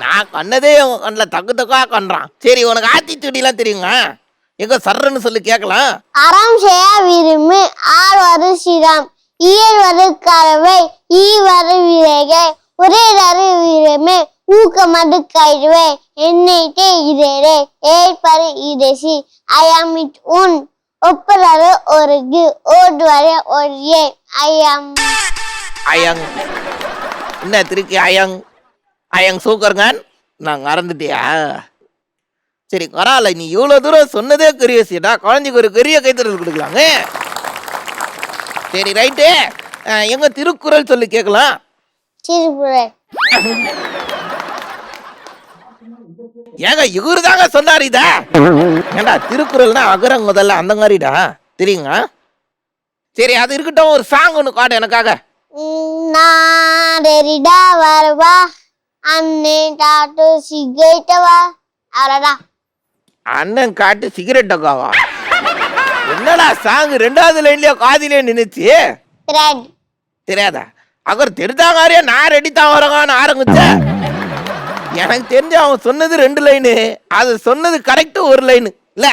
நான் கண்ணதே உன் கண்ணில் தக்கு தக்கா கண்றான். சரி உனக்கு ஆத்திச்சூடிலாம் தெரியுங்க எங்க சர்றன்னு சொல்லி கேட்கலாம். அறம் செய்ய விரும்பு. ஆழ்வது சிரம். இயல்வது ஈ ஈவது விரைகை ஒரே தரு விரும்பு. ஊக்கமது கயிறுவே. என்னைட்டே இதரே ஏற்பது இதசி ஐயாம் இட் உன். ஒப்புறது ஒரு ஓடுவது ஒரியே ஐயாம் ஐயாங்க என்ன திருக்கி அயங் அயங் சூக்கருங்கன் நான் மறந்துட்டியா? சரி பரவாயில்ல நீ இவ்வளோ தூரம் சொன்னதே பெரிய விஷயம்டா குழந்தைக்கு ஒரு பெரிய கைத்தறல் கொடுக்கலாங்க சரி ரைட்டு எங்க திருக்குறள் சொல்லி கேட்கலாம். ஏங்க இவரு தாங்க சொன்னார் இத. ஏண்டா திருக்குறள்னா அகரம் முதல்ல அந்த மாதிரிடா. தெரியுங்க சரி அது இருக்கட்டும் ஒரு சாங் ஒன்று காட்டு எனக்காக. நாடெரிடா வரவா அண்ணே டாட்டு சிகேட்டவா அவ்வளோடா அண்ணன் காட்டு சிகரெட் டக்காவா என்னடா சாங் ரெண்டாவது லைன்லயோ காதிலே நின்னுச்சு த்ரெட் தெரியாதா அவர் தெரிஞ்சாங்காரியா நான் ரெடி தான் வரகான்னு ஆரம்பிச்சேன் எனக்கு தெரிஞ்சு அவன் சொன்னது ரெண்டு லைனு அது சொன்னது கரெக்ட் ஒரு லைனு இல்ல